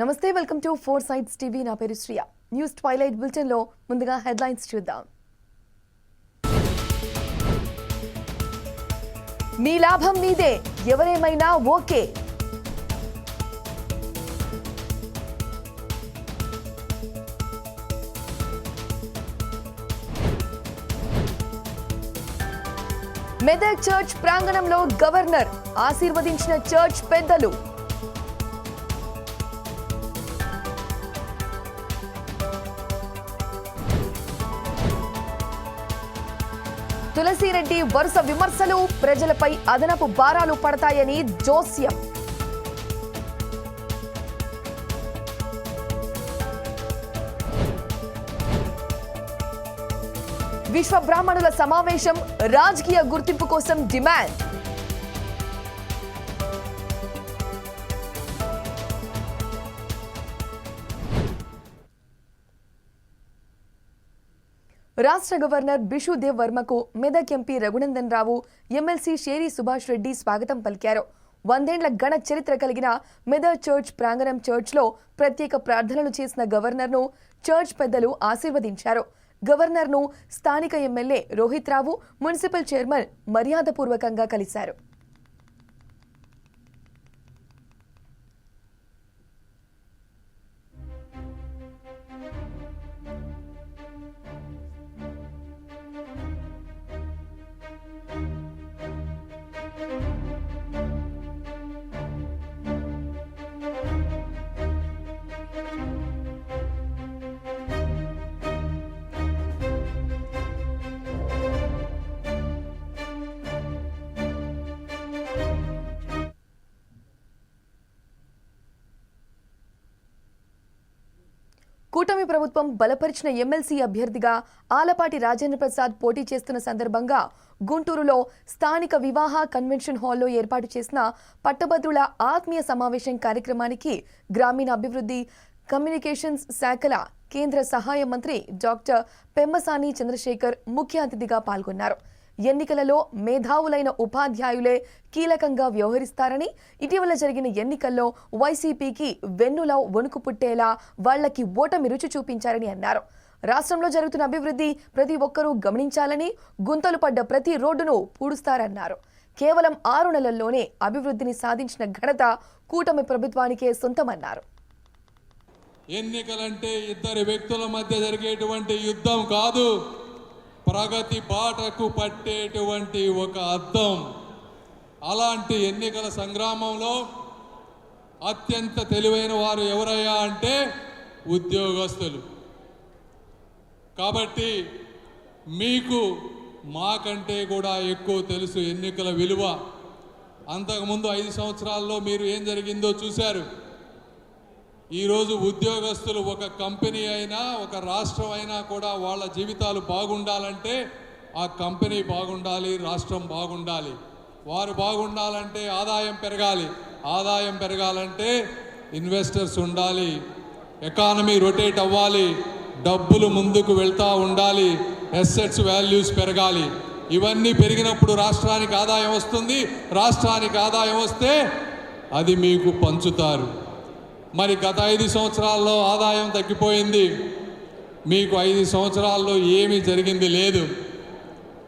నమస్తే welcome to four sides TV. నా పేరు శ్రియ. న్యూస్ ట్వైలైట్ బులెటిన్లో ముందుగా హెడ్లైన్స్ చూద్దాం. మీ లాభం మీదే ఎవరేమైనా ఓకే. మెదక్ చర్చ్ ప్రాంగణంలో గవర్నర్ ఆశీర్వదించిన చర్చ్ పెద్దలు. తులసిరెడ్డి వరుస విమర్శలు ప్రజలపై అదనపు భారాలు పడతాయని జోస్యం. విశ్వ బ్రాహ్మణుల సమావేశం రాజకీయ గుర్తింపు కోసం డిమాండ్. రాష్ట్ర గవర్నర్ బిషుదేవ్ వర్మకు మెదక్ ఎంపీ రఘునందన్ రావు ఎమ్మెల్సీ షేరి సుభాష్ రెడ్డి స్వాగతం పలికారు. వందేండ్ల గణ చరిత్ర కలిగిన మెదక్ చర్చ్ ప్రాంగణం చర్చ్లో ప్రత్యేక ప్రార్థనలు చేసిన గవర్నర్ను చర్చ్ పెద్దలు ఆశీర్వదించారు. గవర్నర్ను స్థానిక MLA Rohit Rao municipal chairman మర్యాదపూర్వకంగా కలిశారు. ప్రభుత్వం బలపరిచిన ఎమ్మెల్సీ అభ్యర్థిగా ఆలపాటి రాజేంద్ర ప్రసాద్ పోటీ చేస్తున్న సందర్భంగా గుంటూరులో స్థానిక వివాహ కన్వెన్షన్ హాల్లో ఏర్పాటు చేసిన పట్టభద్రుల ఆత్మీయ సమావేశం కార్యక్రమానికి గ్రామీణ అభివృద్ధి కమ్యూనికేషన్స్ శాఖల కేంద్ర సహాయ మంత్రి డాక్టర్ పెమ్మసాని చంద్రశేఖర్ ముఖ్య అతిథిగా పాల్గొన్నారు. ఎన్నికలలో మేధావులైన ఉపాధ్యాయులే కీలకంగా వ్యవహరిస్తారని ఇటీవల జరిగిన ఎన్నికల్లో వైసీపీకి వెన్నుల వణుకు పుట్టేలా వాళ్ళకి ఓటమి రుచి చూపించారని అన్నారు. రాష్ట్రంలో జరుగుతున్న అభివృద్ధి ప్రతి ఒక్కరూ గమనించాలని గుంతలు పడ్డ ప్రతి రోడ్డును పూడుస్తారన్నారు. కేవలం ఆరు నెలల్లోనే అభివృద్ధిని సాధించిన ఘనత కూటమి ప్రభుత్వానికే సొంతమన్నారు. ఎన్నికలంటే ఇద్దరు వ్యక్తుల మధ్య జరిగేటువంటి యుద్ధం కాదు. ప్రగతి బాటకు పట్టేటువంటి ఒక అర్థం అలాంటి ఎన్నికల సంగ్రామంలో అత్యంత తెలివైన వారు ఎవరయ్యా అంటే ఉద్యోగస్తులు. కాబట్టి మీకు మాకంటే కూడా ఎక్కువ తెలుసు ఎన్నికల విలువ. అంతకుముందు ఐదు సంవత్సరాల్లో మీరు ఏం జరిగిందో చూశారు. ఈరోజు ఉద్యోగస్తులు ఒక కంపెనీ అయినా ఒక రాష్ట్రం అయినా కూడా వాళ్ళ జీవితాలు బాగుండాలంటే ఆ కంపెనీ బాగుండాలి రాష్ట్రం బాగుండాలి. వారు బాగుండాలంటే ఆదాయం పెరగాలి. ఆదాయం పెరగాలంటే ఇన్వెస్టర్స్ ఉండాలి. ఎకానమీ రొటేట్ అవ్వాలి. డబ్బులు ముందుకు వెళ్తూ ఉండాలి. ఎస్సెట్స్ వాల్యూస్ పెరగాలి. ఇవన్నీ పెరిగినప్పుడు రాష్ట్రానికి ఆదాయం వస్తుంది. రాష్ట్రానికి ఆదాయం వస్తే అది మీకు పంచుతారు. మరి గత ఐదు సంవత్సరాల్లో ఆదాయం తగ్గిపోయింది. మీకు ఐదు సంవత్సరాల్లో ఏమీ జరిగింది లేదు.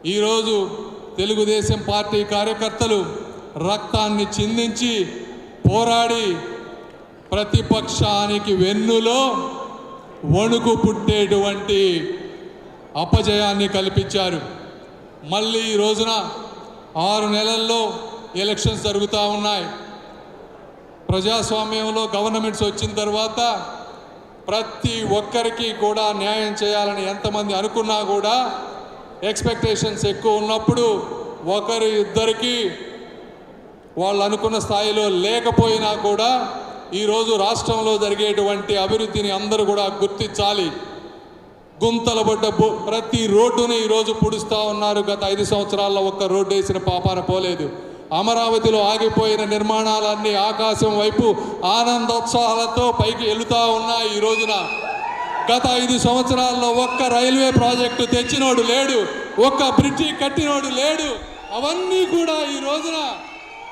ఈరోజు తెలుగుదేశం పార్టీ కార్యకర్తలు రక్తాన్ని చిందించి పోరాడి ప్రతిపక్షానికి వెన్నులో వణుకు పుట్టేటువంటి అపజయాన్ని కల్పించారు. మళ్ళీ ఈ రోజున ఆరు నెలల్లో ఎలక్షన్స్ జరుగుతూ ఉన్నాయి. ప్రజాస్వామ్యంలో గవర్నమెంట్స్ వచ్చిన తర్వాత ప్రతి ఒక్కరికి కూడా న్యాయం చేయాలని ఎంతమంది అనుకున్నా కూడా ఎక్స్పెక్టేషన్స్ ఎక్కువ ఉన్నప్పుడు ఒకరు ఇద్దరికి వాళ్ళు అనుకున్న స్థాయిలో లేకపోయినా కూడా ఈరోజు రాష్ట్రంలో జరిగేటువంటి అభివృద్ధిని అందరూ కూడా గుర్తించాలి. గుంతలబడ్డ ప్రతి రోడ్డుని ఈరోజు పుడుస్తూ ఉన్నారు. గత ఐదు సంవత్సరాల్లో ఒక్క రోడ్డు వేసిన పాపాన పోలేదు. అమరావతిలో ఆగిపోయిన నిర్మాణాలన్నీ ఆకాశం వైపు ఆనందోత్సాహాలతో పైకి వెళుతూ ఉన్నాయి ఈ రోజున. గత ఐదు సంవత్సరాల్లో ఒక్క రైల్వే ప్రాజెక్టు తెచ్చినోడు లేడు ఒక్క బ్రిడ్జి కట్టినోడు లేడు. అవన్నీ కూడా ఈ రోజున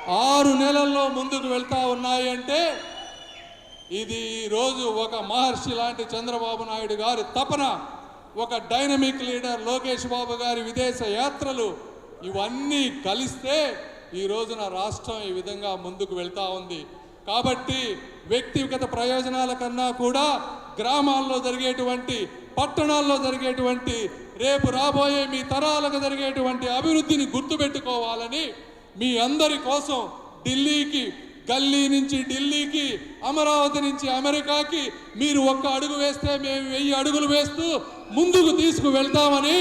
ఆరు నెలల్లో ముందుకు వెళ్తా ఉన్నాయి అంటే ఇది ఈరోజు ఒక మహర్షి లాంటి చంద్రబాబు నాయుడు గారి తపన. ఒక డైనమిక్ లీడర్ లోకేష్ బాబు గారి విదేశ యాత్రలు ఇవన్నీ కలిస్తే ఈ రోజున రాష్ట్రం ఈ విధంగా ముందుకు వెళ్తూ ఉంది. కాబట్టి వ్యక్తిగత ప్రయోజనాల కన్నా కూడా గ్రామాల్లో జరిగేటువంటి పట్టణాల్లో జరిగేటువంటి రేపు రాబోయే మీ తరాలకు జరిగేటువంటి అభివృద్ధిని గుర్తుపెట్టుకోవాలని మీ అందరి కోసం ఢిల్లీకి గల్లీ నుంచి ఢిల్లీకి అమరావతి నుంచి అమెరికాకి మీరు ఒక్క అడుగు వేస్తే మేము వెయ్యి అడుగులు వేస్తూ ముందుకు తీసుకు వెళ్తామని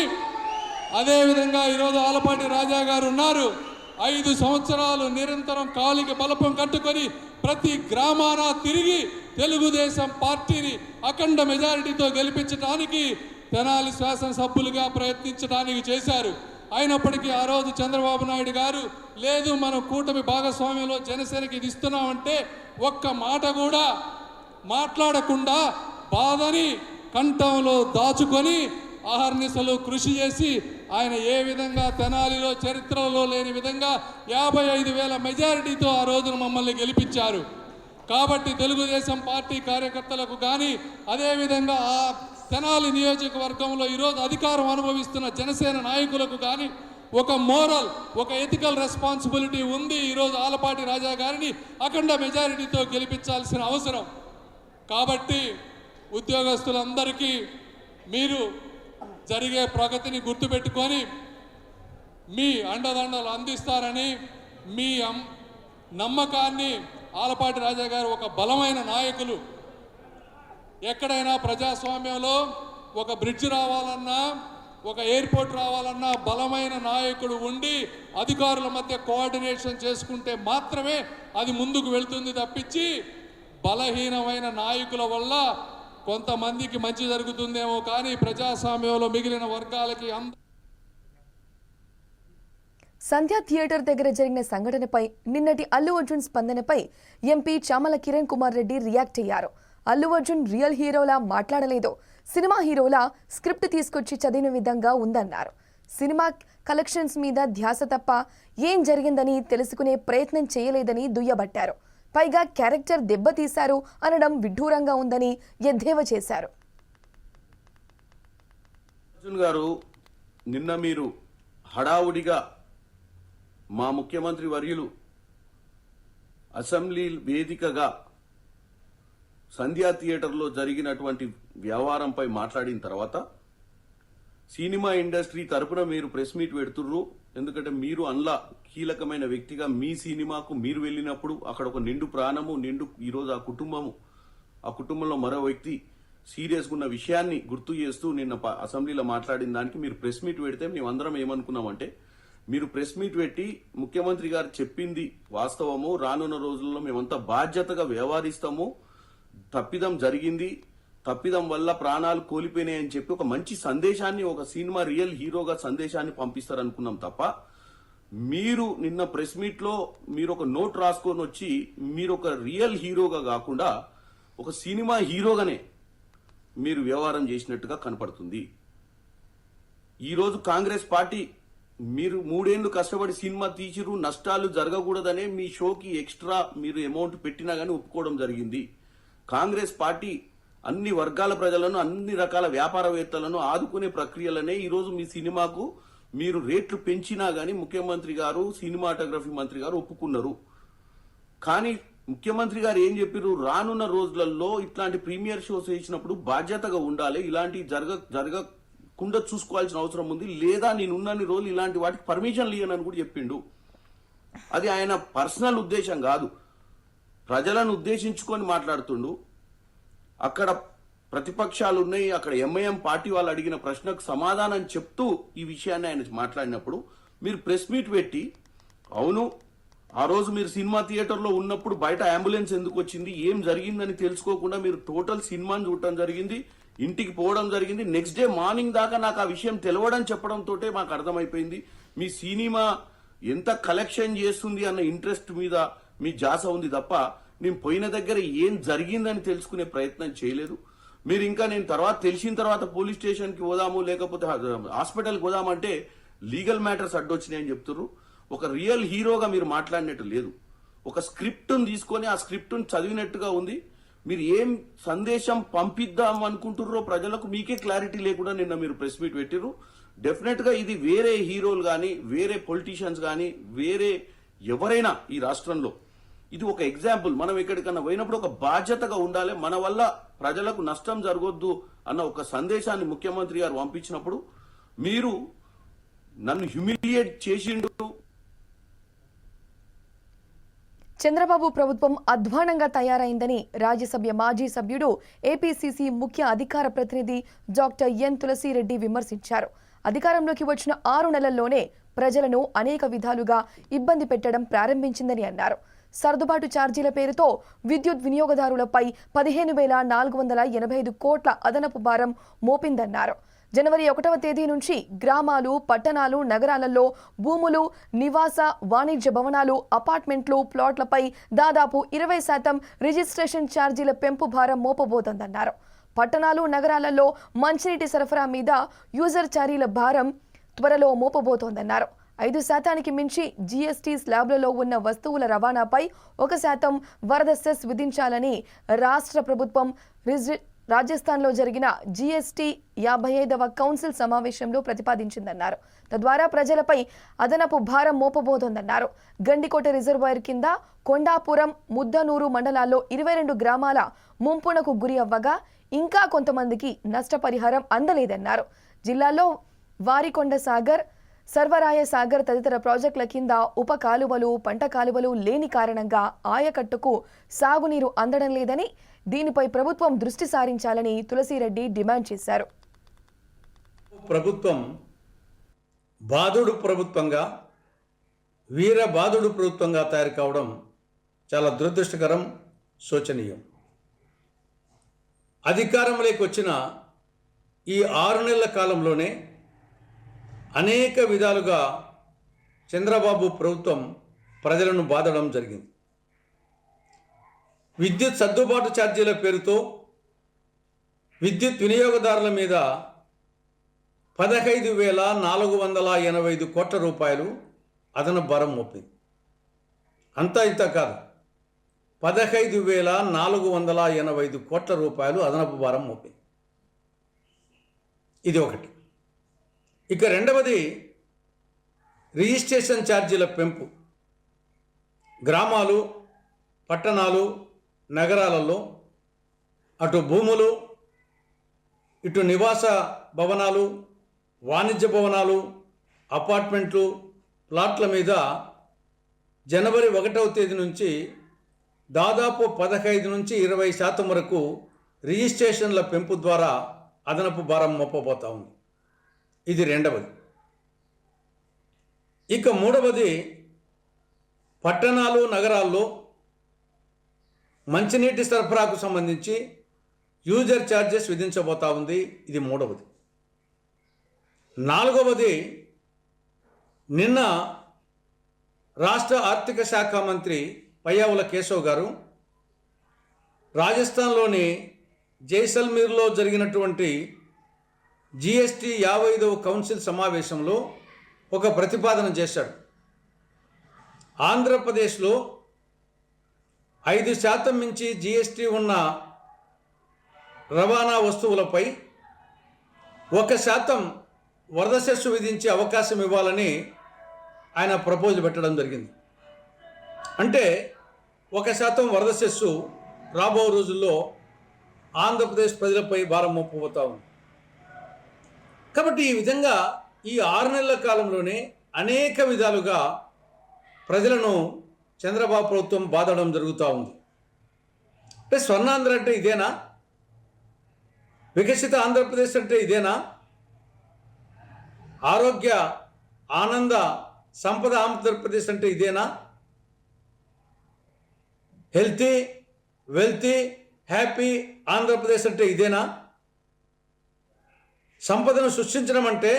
అదేవిధంగా ఈరోజు ఆలపాటి రాజా గారు ఉన్నారు. ఐదు సంవత్సరాలు నిరంతరం కాలికి బలపం కట్టుకొని ప్రతి గ్రామాన తిరిగి తెలుగుదేశం పార్టీని అఖండ మెజారిటీతో గెలిపించడానికి తెనాలి శాసనసభ్యులుగా ప్రయత్నించడానికి చేశారు. అయినప్పటికీ ఆ రోజు చంద్రబాబు నాయుడు గారు లేదు మనం కూటమి భాగస్వామ్యంలో జనసేనకి ఇది ఇస్తున్నామంటే ఒక్క మాట కూడా మాట్లాడకుండా బాధని కంఠంలో దాచుకొని ఆహర్నిశలు కృషి చేసి ఆయన ఏ విధంగా తెనాలిలో చరిత్రలో లేని విధంగా యాభై ఐదు వేల మెజారిటీతో ఆ రోజున మమ్మల్ని గెలిపించారు. కాబట్టి తెలుగుదేశం పార్టీ కార్యకర్తలకు కానీ అదేవిధంగా ఆ తెనాలి నియోజకవర్గంలో ఈరోజు అధికారం అనుభవిస్తున్న జనసేన నాయకులకు కానీ ఒక మోరల్ ఒక ఎథికల్ రెస్పాన్సిబిలిటీ ఉంది ఈరోజు ఆలపాటి రాజా గారిని అఖండ మెజారిటీతో గెలిపించాల్సిన అవసరం. కాబట్టి ఉద్యోగస్తులందరికీ మీరు జరిగే ప్రగతిని గుర్తుపెట్టుకొని మీ అండదండలు అందిస్తారని మీ అమ్- నమ్మకాన్ని ఆలపాటి రాజా గారు ఒక బలమైన నాయకులు. ఎక్కడైనా ప్రజాస్వామ్యంలో ఒక బ్రిడ్జ్ రావాలన్నా ఒక ఎయిర్పోర్ట్ రావాలన్నా బలమైన నాయకుడు ఉండి అధికారుల మధ్య కోఆర్డినేషన్ చేసుకుంటే మాత్రమే అది ముందుకు వెళ్తుంది తప్పించి బలహీనమైన నాయకుల వల్ల కొంతమందికి మంచి జరుగుతుందేమో కానీ ప్రజాస్వామ్యంలో మిగిలిన వర్గాలకి అంత సంధ్యా థియేటర్ దగ్గర జరిగిన సంఘటనపై నిన్నటి అల్లు అర్జున్ స్పందనపై ఎంపీ చామల కిరణ్ కుమార్ రెడ్డి రియాక్ట్ అయ్యారు. అల్లు అర్జున్ రియల్ హీరోలా మాట్లాడలేదు. సినిమా హీరోలా స్క్రిప్ట్ తీసుకొచ్చి చదివిన విధంగా ఉందన్నారు. సినిమా కలెక్షన్స్ మీద ధ్యాస తప్ప ఏం జరిగిందని తెలుసుకునే ప్రయత్నం చేయలేదని దుయ్యబట్టారు. పైగా క్యారెక్టర్ దెబ్బతీశారు అనడం విడ్డూరంగా ఉందని ఎద్దేవా చేశారు. అర్జున్ గారు నిన్న మీరు హడావుడిగా మా ముఖ్యమంత్రి వర్యులు అసెంబ్లీ వేదికగా సంధ్యా థియేటర్లో జరిగినటువంటి వ్యవహారంపై మాట్లాడిన తర్వాత సినిమా ఇండస్ట్రీ తరపున మీరు ప్రెస్ మీట్ పెడుతుర్రు ఎందుకంటే మీరు అందులో కీలకమైన వ్యక్తిగా మీ సినిమాకు మీరు వెళ్ళినప్పుడు అక్కడ ఒక నిండు ప్రాణము నిండు ఈరోజు ఆ కుటుంబము ఆ కుటుంబంలో మరో వ్యక్తి సీరియస్గా ఉన్న విషయాన్ని గుర్తు చేస్తూ నిన్న అసెంబ్లీలో మాట్లాడిన దానికి మీరు ప్రెస్ మీట్ పెడితే మేమందరం ఏమనుకున్నామంటే మీరు ప్రెస్ మీట్ పెట్టి ముఖ్యమంత్రి గారు చెప్పింది వాస్తవము రానున్న రోజుల్లో మేమంతా బాధ్యతగా వ్యవహరిస్తాము తప్పిదం జరిగింది తప్పిదం వల్ల ప్రాణాలు కోల్పోయినాయని చెప్పి ఒక మంచి సందేశాన్ని ఒక సినిమా రియల్ హీరోగా సందేశాన్ని పంపిస్తారనుకున్నాం తప్ప మీరు నిన్న ప్రెస్ మీట్లో మీరు ఒక నోట్ రాసుకొని వచ్చి మీరు ఒక రియల్ హీరోగా కాకుండా ఒక సినిమా హీరోగానే మీరు వ్యవహారం చేసినట్టుగా కనపడుతుంది. ఈరోజు కాంగ్రెస్ పార్టీ మీరు మూడేళ్ళు కష్టపడి సినిమా తీసిరు నష్టాలు జరగకూడదనే మీ షోకి ఎక్స్ట్రా మీరు అమౌంట్ పెట్టినా కానీ ఒప్పుకోవడం జరిగింది. కాంగ్రెస్ పార్టీ అన్ని వర్గాల ప్రజలను అన్ని రకాల వ్యాపారవేత్తలను ఆదుకునే ప్రక్రియలనే ఈరోజు మీ సినిమాకు మీరు రేట్లు పెంచినా గానీ ముఖ్యమంత్రి గారు సినిమాటోగ్రఫీ మంత్రి గారు ఒప్పుకున్నారు. కానీ ముఖ్యమంత్రి గారు ఏం చెప్పారు రానున్న రోజులలో ఇట్లాంటి ప్రీమియర్ షోస్ వేసినప్పుడు బాధ్యతగా ఉండాలి. ఇలాంటి జరగ జరగకుండా చూసుకోవాల్సిన అవసరం ఉంది. లేదా నేనున్నన్ని రోజులు ఇలాంటి వాటికి పర్మిషన్ ఇవ్వనని కూడా చెప్పిండు. అది ఆయన పర్సనల్ ఉద్దేశం కాదు. ప్రజలను ఉద్దేశించుకొని మాట్లాడుతుండు. అక్కడ ప్రతిపక్షాలు ఉన్నాయి అక్కడ ఎంఐఎం పార్టీ వాళ్ళు అడిగిన ప్రశ్నకు సమాధానం చెప్తూ ఈ విషయాన్ని ఆయన మాట్లాడినప్పుడు మీరు ప్రెస్ మీట్ పెట్టి అవును ఆ రోజు మీరు సినిమా థియేటర్లో ఉన్నప్పుడు బయట అంబులెన్స్ ఎందుకు వచ్చింది? ఏం జరిగిందని తెలుసుకోకుండా మీరు టోటల్ సినిమాని చూడటం జరిగింది ఇంటికి పోవడం జరిగింది. నెక్స్ట్ డే మార్నింగ్ దాకా నాకు ఆ విషయం తెలవడం చెప్పడంతో మాకు అర్థమైపోయింది. మీ సినిమా ఎంత కలెక్షన్ చేస్తుంది అన్న ఇంట్రెస్ట్ మీద మీ జాస ఉంది తప్ప నేను పోయిన దగ్గర ఏం జరిగిందని తెలుసుకునే ప్రయత్నం చేయలేదు. మీరు ఇంకా నేను తర్వాత తెలిసిన తర్వాత పోలీస్ స్టేషన్కి పోదాము లేకపోతే హాస్పిటల్కి పోదామంటే లీగల్ మ్యాటర్స్ అడ్డొచ్చినాయని చెప్తున్నారు ఒక రియల్ హీరోగా మీరు మాట్లాడినట్టు లేదు. ఒక స్క్రిప్ట్ను తీసుకొని ఆ స్క్రిప్ట్ను చదివినట్టుగా ఉంది. మీరు ఏం సందేశం పంపిద్దాం అనుకుంటుర్రో ప్రజలకు మీకే క్లారిటీ లేకుండా నిన్న మీరు ప్రెస్ మీట్ పెట్టిర్రు. డెఫినెట్గా ఇది వేరే హీరోలు కానీ వేరే పొలిటీషియన్స్ కానీ వేరే ఎవరైనా ఈ రాష్ట్రంలో ఇది ఒక ఎగ్జాంపుల్. మనం ఎక్కడికన్నా పోయినప్పుడు ఒక బాధ్యతగా ఉండాలి. మన వల్ల ప్రజలకు నష్టం జరగొద్దు అన్న ఒక సందేశాన్ని ముఖ్యమంత్రి గారు పంపించినప్పుడు మీరు నన్ను హ్యూమిలియేట్ చేసిండు. చంద్రబాబు ప్రభుత్వం అధ్వానంగా తయారైందని రాజ్యసభ మాజీ సభ్యుడు ఏపీసీసీ ముఖ్య అధికార ప్రతినిధి డాక్టర్ ఎన్ తులసిరెడ్డి విమర్శించారు. అధికారంలోకి వచ్చిన ఆరు నెలల్లోనే ప్రజలను అనేక విధాలుగా ఇబ్బంది పెట్టడం ప్రారంభించిందని అన్నారు. సర్దుబాటు ఛార్జీల పేరుతో విద్యుత్ వినియోగదారులపై పదిహేను వేల నాలుగు వందల ఎనభై ఐదు కోట్ల అదనపు భారం మోపిందన్నారు. జనవరి ఒకటవ తేదీ నుంచి గ్రామాలు పట్టణాలు నగరాలలో భూములు నివాస వాణిజ్య భవనాలు అపార్ట్మెంట్లు ప్లాట్లపై దాదాపు ఇరవై శాతం రిజిస్ట్రేషన్ ఛార్జీల పెంపు భారం మోపబోతోందన్నారు. పట్టణాలు నగరాలలో మంచినీటి సరఫరా మీద యూజర్ ఛార్జీల భారం త్వరలో మోపబోతోందన్నారు. ఐదు శాతానికి మించి జీఎస్టీ స్లాబ్లలో ఉన్న వస్తువుల రవాణాపై ఒక శాతం వరద సెస్ విధించాలని రాష్ట్ర ప్రభుత్వం రిజి- రాజస్థాన్లో జరిగిన జీఎస్టీ యాభై ఐదవ కౌన్సిల్ సమావేశంలో ప్రతిపాదించిందన్నారు. తద్వారా ప్రజలపై అదనపు భారం మోపబోతోందన్నారు. గండికోట రిజర్వాయర్ కింద కొండాపురం ముద్దనూరు మండలాల్లో ఇరవై రెండు గ్రామాల ముంపునకు గురి అవ్వగా ఇంకా కొంతమందికి నష్టపరిహారం అందలేదన్నారు. జిల్లాలో వారికొండ సాగర్ సర్వరాయ సాగర్ తదితర ప్రాజెక్టుల కింద ఉప కాలువలు పంట కాలువలు లేని కారణంగా ఆయకట్టుకు సాగునీరు అందడం లేదని దీనిపై ప్రభుత్వం దృష్టి సారించాలని తులసిరెడ్డి డిమాండ్ చేశారు. ప్రభుత్వం బాధుడు ప్రభుత్వంగా వీర బాధుడు ప్రభుత్వంగా తయారు కావడం చాలా దురదృష్టకరం శోచనీయం. అధికారంలోకి వచ్చిన ఈ ఆరు నెలల కాలంలోనే అనేక విధాలుగా చంద్రబాబు ప్రభుత్వం ప్రజలను బాధడం జరిగింది. విద్యుత్ సర్దుబాటు ఛార్జీల పేరుతో విద్యుత్ వినియోగదారుల మీద పదహైదు వేల నాలుగు వందల ఎనభై ఐదు కోట్ల రూపాయలు అదన భారం మోపింది. అంతా ఇంత కాదు. పదహైదు వేల నాలుగు వందల ఎనభై ఐదు కోట్ల రూపాయలు అదనపు భారం మోపింది. ఇది ఒకటి. ఇక రెండవది రిజిస్ట్రేషన్ ఛార్జీల పెంపు. గ్రామాలు పట్టణాలు నగరాలలో అటు భూములు ఇటు నివాస భవనాలు వాణిజ్య భవనాలు అపార్ట్మెంట్లు ప్లాట్ల మీద జనవరి ఒకటవ తేదీ నుంచి దాదాపు పదహైదు నుంచి ఇరవై శాతం వరకు రిజిస్ట్రేషన్ల పెంపు ద్వారా అదనపు భారం మోపబోతా ఉంది. ఇది రెండవది. ఇక మూడవది పట్టణాలు నగరాల్లో మంచినీటి సరఫరాకు సంబంధించి యూజర్ ఛార్జెస్ విధించబోతా ఉంది. ఇది మూడవది. నాలుగవది నిన్న రాష్ట్ర ఆర్థిక శాఖ మంత్రి పయ్యావుల కేశవ్ గారు రాజస్థాన్లోని జైసల్మీర్లో జరిగినటువంటి జిఎస్టి యాభై ఐదవ కౌన్సిల్ సమావేశంలో ఒక ప్రతిపాదన చేశాడు. ఆంధ్రప్రదేశ్లో ఐదు శాతం మించి జిఎస్టి ఉన్న రవాణా వస్తువులపై ఒక శాతం వరద సెస్సు విధించే అవకాశం ఇవ్వాలని ఆయన ప్రపోజల్ పెట్టడం జరిగింది. అంటే ఒక శాతం వరద సెస్సు రాబో రోజుల్లో ఆంధ్రప్రదేశ్ ప్రజలపై భారం మోపబోతా ఉంది. కాబట్టి ఈ విధంగా ఈ ఆరు నెలల కాలంలోనే అనేక విధాలుగా ప్రజలను చంద్రబాబు ప్రభుత్వం బాధడం జరుగుతూ ఉంది. అంటే స్వర్ణాంధ్ర అంటే ఇదేనా? వికసిత ఆంధ్రప్రదేశ్ అంటే ఇదేనా? ఆరోగ్య ఆనంద సంపద ఆంధ్రప్రదేశ్ అంటే ఇదేనా? హెల్తీ వెల్తీ హ్యాపీ ఆంధ్రప్రదేశ్ అంటే ఇదేనా? సంపదను సృష్టించడం అంటే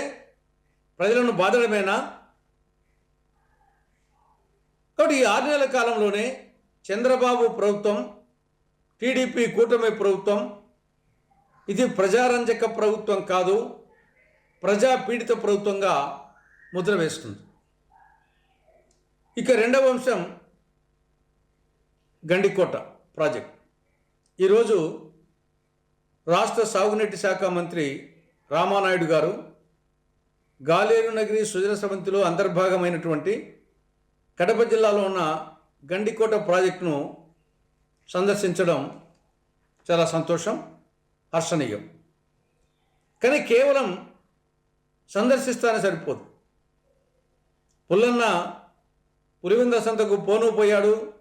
ప్రజలను బాధడమేనా? కాబట్టి ఈ ఆరు నెలల కాలంలోనే చంద్రబాబు ప్రభుత్వం టీడీపీ కూటమి ప్రభుత్వం ఇది ప్రజారంజక ప్రభుత్వం కాదు ప్రజా పీడిత ప్రభుత్వంగా ముద్ర వేస్తుంది. ఇక రెండవ అంశం గండికోట ప్రాజెక్ట్. ఈరోజు రాష్ట్ర సాగునీటి శాఖ మంత్రి రామానాయుడు గారు గాలేరు నగరి సుజల సమితిలో అంతర్భాగమైనటువంటి కడప జిల్లాలో ఉన్న గండికోట ప్రాజెక్టును సందర్శించడం చాలా సంతోషం హర్షణీయం. కానీ కేవలం సందర్శిస్తానే సరిపోదు. పుల్లన్న పులివింద సంతకు పోను పోయాడు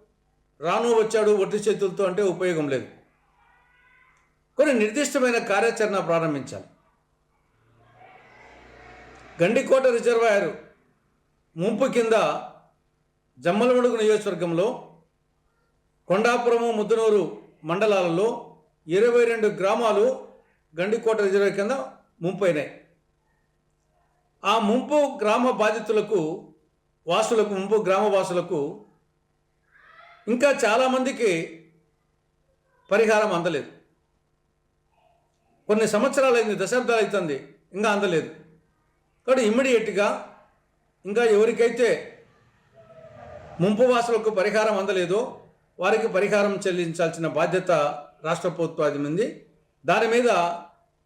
రాను వచ్చాడు ఒట్టి చేతులతో అంటే ఉపయోగం లేదు. కొన్ని నిర్దిష్టమైన కార్యాచరణ ప్రారంభించాలి. గండికోట రిజర్వాయర్ ముంపు కింద జమ్మలమడుగు నియోజకవర్గంలో కొండాపురము ముద్దనూరు మండలాలలో ఇరవై రెండు గ్రామాలు గండికోట రిజర్వాయర్ కింద ముంపైనాయి. ఆ ముంపు గ్రామ బాధితులకు వాసులకు ముంపు గ్రామ వాసులకు ఇంకా చాలామందికి పరిహారం అందలేదు. కొన్ని సంవత్సరాలు అయింది దశాబ్దాలు అవుతుంది ఇంకా అందలేదు. కాబట్టి ఇమ్మీడియట్గా ఇంకా ఎవరికైతే ముంపు వాసులకు పరిహారం అందలేదో వారికి పరిహారం చెల్లించాల్సిన బాధ్యత రాష్ట్ర ప్రభుత్వాది ఉంది. దాని మీద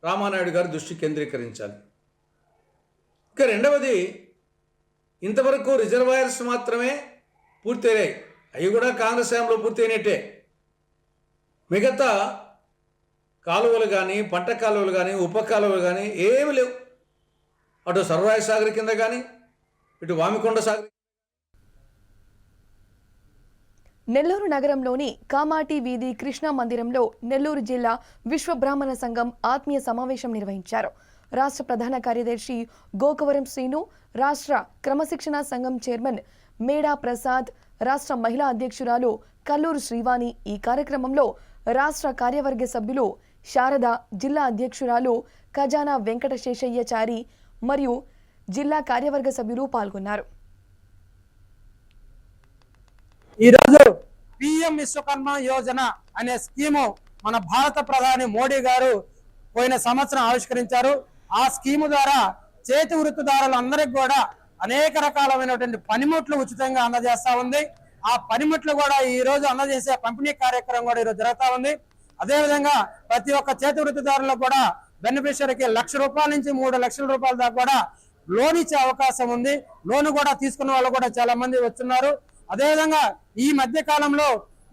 రామానాయుడు గారు దృష్టి కేంద్రీకరించాలి. ఇక రెండవది ఇంతవరకు రిజర్వాయర్స్ మాత్రమే పూర్తయ్యాయి. అవి కూడా కాంగ్రెస్ హయాంలో పూర్తయినట్టే. మిగతా కాలువలు కానీ పంట కాలువలు కానీ ఉప కాలువలు కానీ ఏమి లేవు. అటు సర్వరాయ సాగర్ కింద కానీ ఇటు వామికొండ సాగర్ నెల్లూరు నగరంలోని కామాటి వీధి కృష్ణా మందిరంలో నెల్లూరు జిల్లా విశ్వ బ్రాహ్మణ సంఘం ఆత్మీయ సమావేశం నిర్వహించారు. రాష్ట్ర ప్రధాన కార్యదర్శి గోకవరం శ్రీను రాష్ట్ర క్రమశిక్షణ సంఘం చైర్మన్ మేడా ప్రసాద్ రాష్ట్ర మహిళా అధ్యక్షురాలు కల్లూరు శ్రీవాణి ఈ కార్యక్రమంలో రాష్ట్ర కార్యవర్గ సభ్యులు శారద జిల్లా అధ్యక్షురాలు ఖజానా వెంకట శేషయ్యచారి మరియు జిల్లా కార్యవర్గ సభ్యులు పాల్గొన్నారు. ఈరోజు పిఎం విశ్వకర్మ యోజన అనే స్కీము మన భారత ప్రధాని మోడీ గారు పోయిన సంవత్సరం ఆవిష్కరించారు. ఆ స్కీము ద్వారా చేతి వృత్తిదారులు అందరికి కూడా అనేక రకాలమైనటువంటి పనిముట్లు ఉచితంగా అందజేస్తా ఉంది. ఆ పనిముట్లు కూడా ఈ రోజు అందజేసే పంపిణీ కార్యక్రమం కూడా ఈరోజు జరుగుతా ఉంది. అదేవిధంగా ప్రతి ఒక్క చేతి వృత్తిదారులకు కూడా బెనిఫిషరీకి లక్ష రూపాయల నుంచి మూడు లక్షల రూపాయల దాకా కూడా లోన్ ఇచ్చే అవకాశం ఉంది. లోన్ కూడా తీసుకున్న వాళ్ళు కూడా చాలా మంది వస్తున్నారు. అదేవిధంగా ఈ మధ్య కాలంలో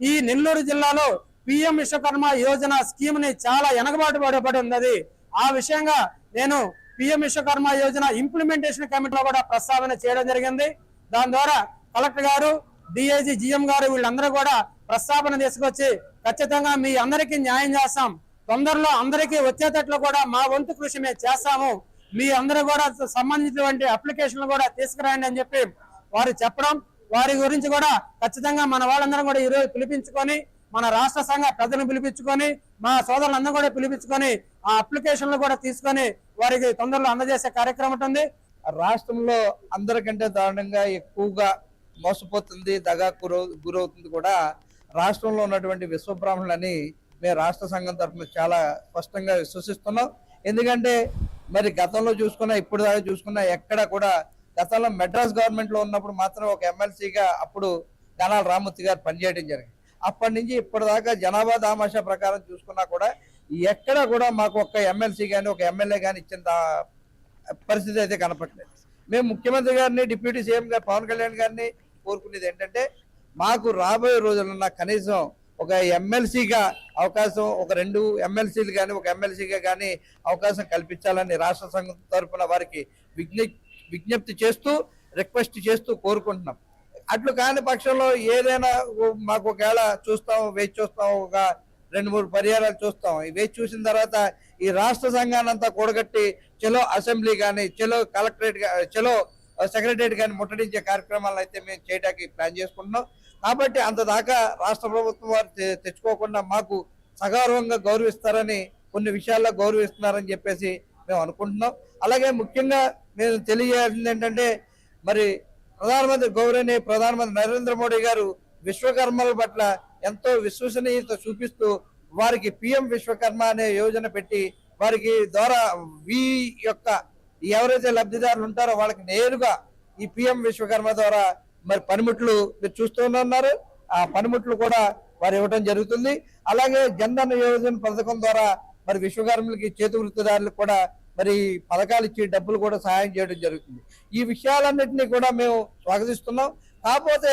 ఈ నెల్లూరు జిల్లాలో పిఎం విశ్వకర్మ యోజన స్కీమ్ని చాలా వెనకబాటు పడబడి ఉన్నది. ఆ విషయంగా నేను పిఎం విశ్వకర్మ యోజన ఇంప్లిమెంటేషన్ కమిటీలో కూడా ప్రస్తావన చేయడం జరిగింది. దాని ద్వారా కలెక్టర్ గారు డిఐజీ జిఎం గారు వీళ్ళందరూ కూడా ప్రస్తావన తీసుకొచ్చి ఖచ్చితంగా మీ అందరికీ న్యాయం చేస్తాం. తొందరలో అందరికీ వచ్చేటట్లు కూడా మా వంతు కృషి మేము చేస్తాము. మీ అందరూ కూడా సంబంధించినటువంటి అప్లికేషన్లు కూడా తీసుకురండి అని చెప్పి వారు చెప్పడం. వారి గురించి కూడా ఖచ్చితంగా మన వాళ్ళందరం కూడా ఈరోజు పిలిపించుకొని మన రాష్ట్ర సంఘ ప్రజలను పిలిపించుకొని మా సోదరులందరూ కూడా పిలిపించుకొని ఆ అప్లికేషన్లు కూడా తీసుకొని వారికి తొందరలో అందజేసే కార్యక్రమం ఉంటుంది రాష్ట్రంలో అందరికంటే దారుణంగా ఎక్కువగా మోసపోతుంది దగా గురవు గురవుతుంది కూడా రాష్ట్రంలో ఉన్నటువంటి విశ్వబ్రాహ్మణులని మేము రాష్ట్ర సంఘం తరఫున చాలా స్పష్టంగా విశ్వసిస్తున్నాం. ఎందుకంటే మరి గతంలో చూసుకున్నా ఇప్పుడు దాకా చూసుకున్నా ఎక్కడ కూడా గతంలో మెడ్రాస్ గవర్నమెంట్లో ఉన్నప్పుడు మాత్రం ఒక ఎమ్మెల్సీగా అప్పుడు గణాల రామూర్తి గారు పనిచేయడం జరిగింది. అప్పటి నుంచి ఇప్పటిదాకా జనాభా దామాషా ప్రకారం చూసుకున్నా కూడా ఎక్కడ కూడా మాకు ఒక ఎమ్మెల్సీ కానీ ఒక ఎమ్మెల్యే కానీ ఇచ్చిన పరిస్థితి అయితే కనపట్లేదు మేము ముఖ్యమంత్రి గారిని డిప్యూటీ సీఎం గారు పవన్ కళ్యాణ్ గారిని కోరుకునేది ఏంటంటే మాకు రాబోయే రోజులన్నా కనీసం ఒక ఎమ్మెల్సీగా అవకాశం ఒక రెండు ఎమ్మెల్సీలు కానీ ఒక ఎమ్మెల్సీగా కానీ అవకాశం కల్పించాలని రాష్ట్ర సంఘం తరఫున వారికి విజ్ఞ విజ్ఞప్తి చేస్తూ రిక్వెస్ట్ చేస్తూ కోరుకుంటున్నాం. అట్లు కాని పక్షంలో ఏదైనా మాకు ఒకవేళ చూస్తాం వేచి చూస్తాం ఒక రెండు మూడు పరిహారాలు చూస్తాం. వేచి చూసిన తర్వాత ఈ రాష్ట్ర సంఘానంతా కూడగట్టి చలో అసెంబ్లీ కానీ చలో కలెక్టరేట్ చలో సెక్రటరేట్ కానీ ముట్టడించే కార్యక్రమాలు అయితే మేము చేయడానికి ప్లాన్ చేసుకుంటున్నాం. కాబట్టి అంత దాకా రాష్ట్ర ప్రభుత్వం వారు తె- తెచ్చుకోకుండా మాకు సగౌరవంగా గౌరవిస్తారని కొన్ని విషయాల్లో గౌరవిస్తున్నారని చెప్పేసి మేము అనుకుంటున్నాం. అలాగే ముఖ్యంగా మేము తెలియజేయాల్సింది ఏంటంటే మరి ప్రధానమంత్రి గౌరవనీయ ప్రధానమంత్రి నరేంద్ర మోడీ గారు విశ్వకర్మల పట్ల ఎంతో విశ్వసనీయత చూపిస్తూ వారికి పిఎం విశ్వకర్మ అనే యోజన పెట్టి వారికి ద్వారా వీ యొక్క ఎవరైతే లబ్ధిదారులు ఉంటారో వాళ్ళకి నేరుగా ఈ పిఎం విశ్వకర్మ ద్వారా మరి పనిముట్లు మీరు చూస్తూనే ఉన్నారు. ఆ పనిముట్లు కూడా వారు ఇవ్వడం జరుగుతుంది. అలాగే జన్ధన్ యోజన పథకం ద్వారా మరి విశ్వకర్మలకి చేతి వృత్తిదారులకు కూడా మరి పథకాలు ఇచ్చి డబ్బులు కూడా సహాయం చేయడం జరుగుతుంది. ఈ విషయాలన్నింటినీ కూడా మేము స్వాగతిస్తున్నాం. కాకపోతే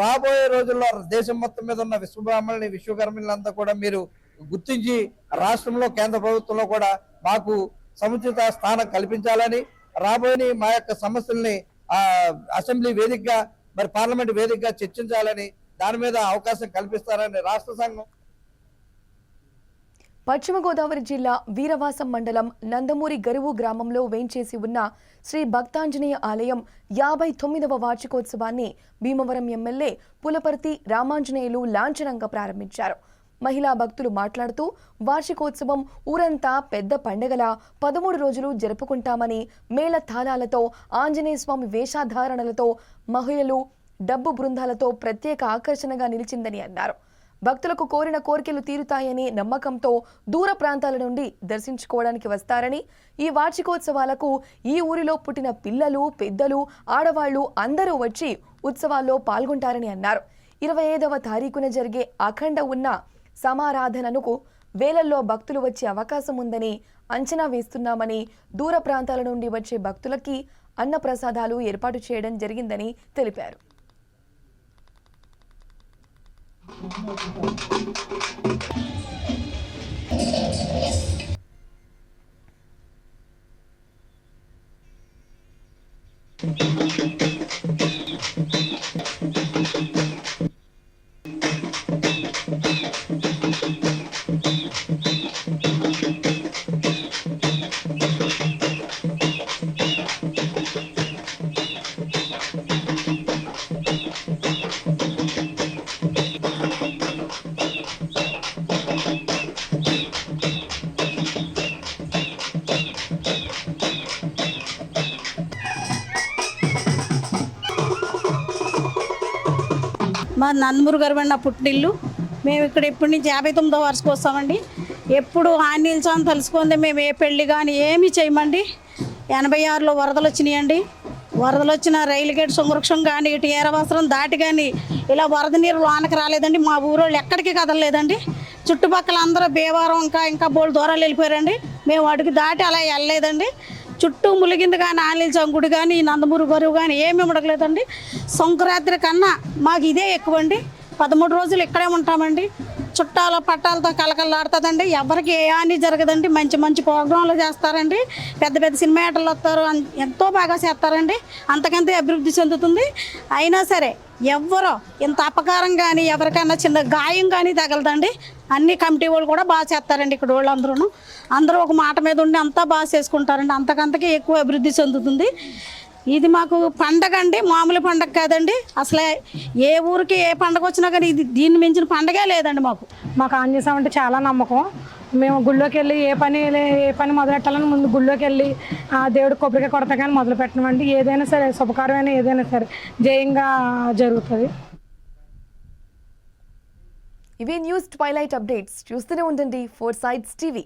రాబోయే రోజుల్లో దేశం మొత్తం మీద ఉన్న విశ్వబ్రాహ్మణుని విశ్వకర్మలంతా కూడా మీరు గుర్తించి రాష్ట్రంలో కేంద్ర ప్రభుత్వంలో కూడా మాకు సముచిత స్థానం కల్పించాలని రాబోయే మా యొక్క సమస్యల్ని అసెంబ్లీ వేదికగా మరి పార్లమెంట్ వేదికగా చర్చించాలని దాని మీద అవకాశం కల్పిస్తారని రాష్ట్ర సంఘం. పశ్చిమ గోదావరి జిల్లా వీరవాసం మండలం నందమూరి గరువు గ్రామంలో వేంచేసి ఉన్న శ్రీ భక్తాంజనేయ ఆలయం యాభై తొమ్మిదవ వార్షికోత్సవాన్ని భీమవరం ఎమ్మెల్యే పులపర్తి రామాంజనేయులు లాంఛనంగా ప్రారంభించారు. మహిళా భక్తులు మాట్లాడుతూ వార్షికోత్సవం ఊరంతా పెద్ద పండగలా పదమూడు రోజులు జరుపుకుంటామని మేళ తాళాలతో ఆంజనేయ స్వామి వేషధారణలతో మహిళలు డబ్బు బృందాలతో ప్రత్యేక ఆకర్షణగా నిలిచిందని అన్నారు. భక్తులకు కోరిన కోరికలు తీరుతాయనే నమ్మకంతో దూర ప్రాంతాల నుండి దర్శించుకోవడానికి వస్తారని ఈ వార్షికోత్సవాలకు ఈ ఊరిలో పుట్టిన పిల్లలు పెద్దలు ఆడవాళ్ళు అందరూ వచ్చి ఉత్సవాల్లో పాల్గొంటారని అన్నారు. ఇరవై ఐదవ తారీఖున జరిగే అఖండ ఉన్న సమారాధనకు వేలల్లో భక్తులు వచ్చే అవకాశం ఉందని అంచనా వేస్తున్నామని దూర ప్రాంతాల నుండి వచ్చే భక్తులకి అన్నప్రసాదాలు ఏర్పాటు చేయడం జరిగిందని తెలిపారు. మా నందమూరి గారు నా పుట్టినిల్లు. మేము ఇక్కడ ఎప్పటి నుంచి యాభై తొమ్మిదో వరకు వస్తామండి. ఎప్పుడు ఆంజనేయుల స్వామి తలుసుకుందే మేము ఏ పెళ్ళి కానీ ఏమీ చేయమండి. ఎనభై ఆరులో వరదలు వచ్చినాయండి. వరదలు వచ్చిన రైలు గేట్ సంవృక్షం కానీ ఇటు ఏరవసరం దాటి కానీ ఇలా వరద నీరు లోనకి రాలేదండి. మా ఊరోళ్ళు ఎక్కడికి కదలలేదండి. చుట్టుపక్కల అందరూ భీవారం ఇంకా ఇంకా బోల్ దూరాలు వెళ్ళిపోయారండి. మేము అడుగు దాటి అలా వెళ్ళలేదండి. చుట్టూ ములిగింది కానీ ఆంజనేయ స్వామి గుడి కానీ నందమూరి గరువు కానీ ఏమీ ఉండట్లేదండి సంక్రాంతి కన్నా మాకు ఇదే ఎక్కువ అండి పదమూడు రోజులు ఇక్కడే ఉంటామండి. చుట్టాల పట్టాలతో కలకలాడుతుందండి ఎవరికి ఏ హాని జరగదండి. మంచి మంచి ప్రోగ్రాంలు చేస్తారండి. పెద్ద పెద్ద సినిమా యాటర్లు వస్తారు ఎంతో బాగా చేస్తారండి. అంతకంతే అభివృద్ధి చెందుతుంది. అయినా సరే ఎవ్వరో ఇంత అపకారం కానీ ఎవరికైనా చిన్న గాయం కానీ తగలదండి. అన్ని కమిటీ వాళ్ళు కూడా బాగా చేస్తారండి ఇక్కడ వాళ్ళు అందరూ అందరూ ఒక మాట మీద ఉండి అంతా బాగా చేసుకుంటారండి. అంతకంతకి ఎక్కువ అభివృద్ధి చెందుతుంది. ఇది మాకు పండగ అండి మామూలు పండగ కాదండి. అసలే ఏ ఊరికి ఏ పండగ వచ్చినా కానీ ఇది దీన్ని మించిన పండగే లేదండి మాకు. మాకు ఆంజనేయం అంటే చాలా నమ్మకం. మేము గుళ్ళోకి వెళ్ళి ఏ పని ఏ పని మొదలెట్టాలని ముందు గుళ్ళోకి వెళ్ళి ఆ దేవుడు కొబ్బరికాయ కొడతా కానీ మొదలు పెట్టమండి ఏదైనా సరే శుభకారమైన ఏదైనా సరే జయంగా జరుగుతుంది. ఇవి న్యూస్ ట్వైలైట్ అప్డేట్స్ చూస్తూనే ఉండండి ఫోర్ సైడ్స్ టీవీ.